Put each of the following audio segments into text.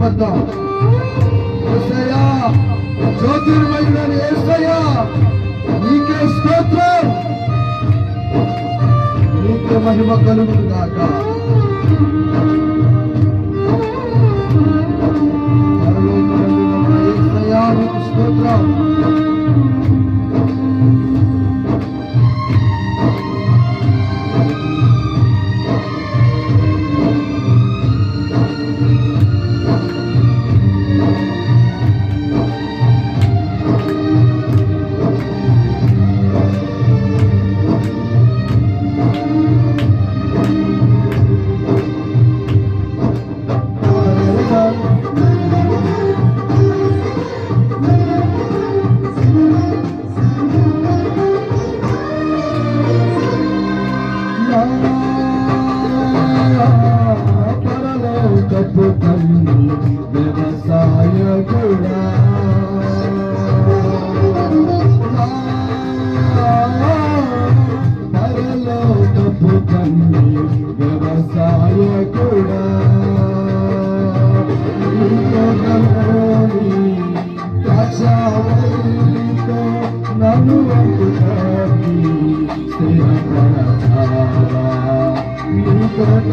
అబద్ధం జ్యోతిర్మయుడని ఏసయ్యా నీకే స్తోత్రం. నీకే మహిమ కలుగును కాక స్తోత్రం. అద్భుతండి వ్యవసాయకుడా నన్ను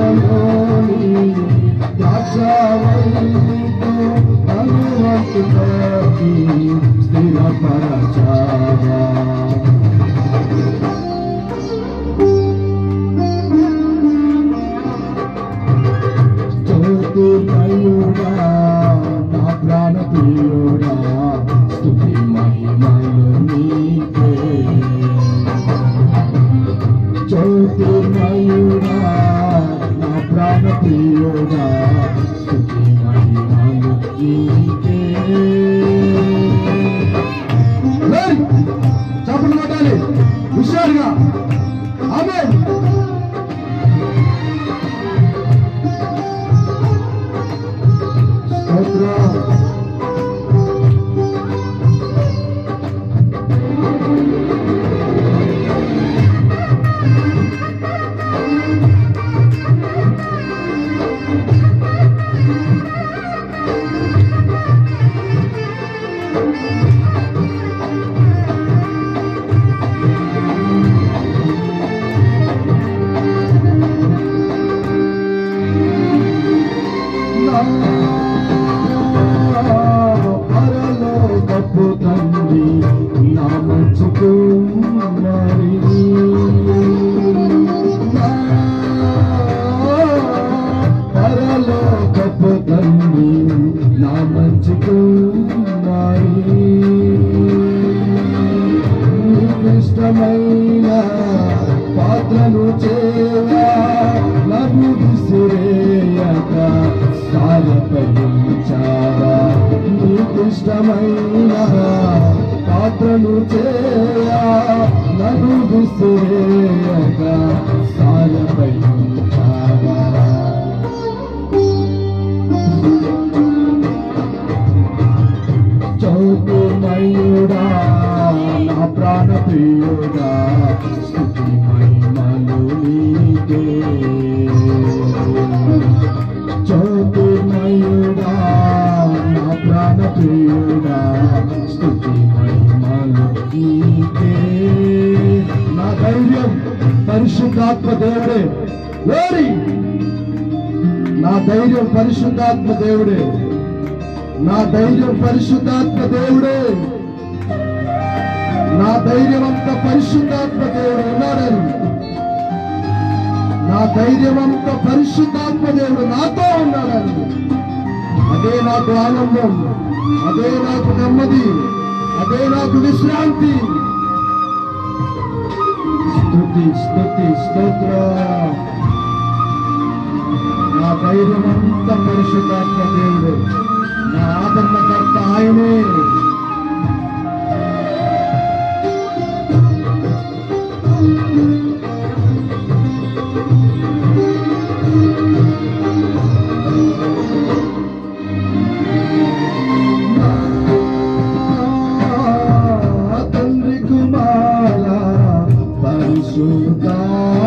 స్థిరపడతావాటలోని దాక్షావల్లితో నన్ను స్థిరపరచావా Mm-hmm. పరిశుద్ధాత్మ దేవుడే. ఓరి! నా ధైర్యం పరిశుద్ధాత్మ దేవుడే. నా ధైర్యం పరిశుద్ధాత్మ దేవుడే. నా ధైర్యం అంత పరిశుద్ధాత్మ దేవుడు. ఉన్నాడని నా ధైర్యం అంత పరిశుద్ధాత్మ దేవుడు. నాతో ఉన్నాడని అదే నాకు ఆనందం అదే నాకు నెమ్మది. అదే నాకు విశ్రాంతి. స్తుతి స్థుతి స్తోత్ర. నా ధైర్యమంతా పరిశుద్ధాత్మ దేవుడే. నా ఆదరణకర్త ఆయనే. soltar.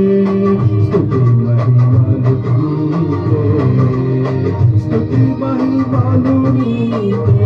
నీకే